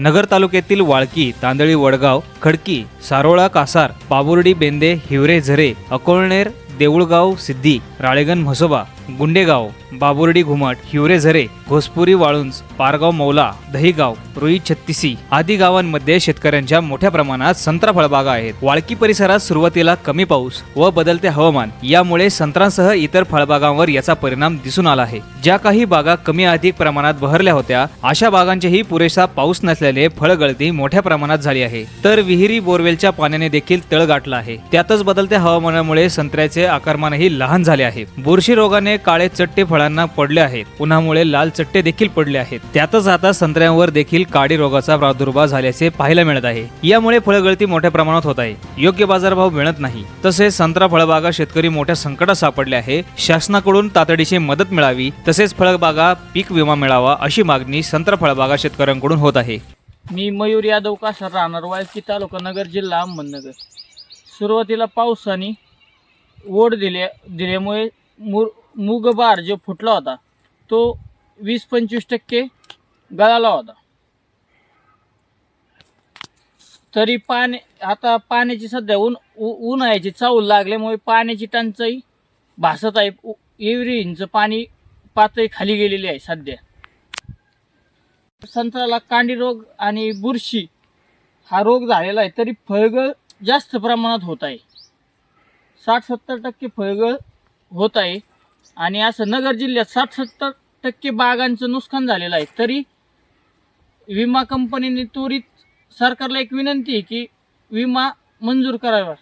नगर तालुक्यातील वाळकी तांदळी वडगाव खडकी सारोळा कासार पाबुर्डी बेंदे हिवरे झरे अकोळनेर देऊळगाव सिद्धी राळेगण म्हसोबा गुंडेगाव बाबुर्डी घुमट हिवरे झरे घोसपुरी वाळुंज पारगाव मौला दहीगाव रुई छत्तीसी आदी गावांमध्ये शेतकऱ्यांच्या मोठ्या प्रमाणात संत्रा फळबागा आहेत. वाळकी परिसरात सुरुवातीला कमी पाऊस व बदलते हवामान यामुळे संत्रांसह इतर फळबागांवर याचा परिणाम दिसून आला आहे. ज्या काही बागा कमी अधिक प्रमाणात बहरल्या होत्या अशा बागांचेही पुरेसा पाऊस नसल्याने फळगळती मोठ्या प्रमाणात झाली आहे. तर विहिरी बोरवेलच्या पाण्याने देखील तळ गाठला आहे. त्यातच बदलत्या हवामानामुळे संत्र्याचे आकारमानही लहान झाले आहे. बुरशी रोगाने काळे चट्टे फळांना पडले आहेत. उन्हामुळे लाल चट्टे देखील पडले आहेत. त्यातच आता संत्र्यांवर देखील काडी रोगाचा प्रादुर्भाव झाल्याचे पाहायला मिळत आहे. यामुळे फळगळती मोठ्या प्रमाणात होत आहे. योग्य बाजारभाव मिळत नाही. तसेच संत्रा फळबागा शेतकरी मोठ्या संकटात सापडले आहे. शासनाकडून तातडीची मदत मिळावी तसेच फळबागा पीक विमा मिळावा अशी मागणी संत्रा फळबागा शेतकऱ्यांकडून होत आहे. मी मयूर यादव कासार राहणार वाळकी तालुका नगर जिल्हा अहमदनगर. सुरुवातीला पावसाने ओढ दिल्या दिल्यामुळे मूर मूग बार जो फुटला होता तो वीस पंचवीस टक्के गळाला होता. तरी पाणी आता पाण्याची सध्या ऊन ऊन उन्हाळ्याची चावल लागल्यामुळे पाण्याची टंचाई भासत आहे. उ- पाणी पातळी खाली गेलेली आहे सध्या. संत्र्याला कांडी रोग आणि बुरशी हा रोग झालेला आहे तरी फळगळ जास्त प्रमाणात होत आहे. साठ सत्तर टक्के फळगळ होत आहे. आणि असं नगर जिल्ह्यात साठ सत्तर टक्के बागांचं नुकसान झालेलं आहे. तरी विमा कंपनीने त्वरित सरकारला एक विनंती आहे की विमा मंजूर करावा.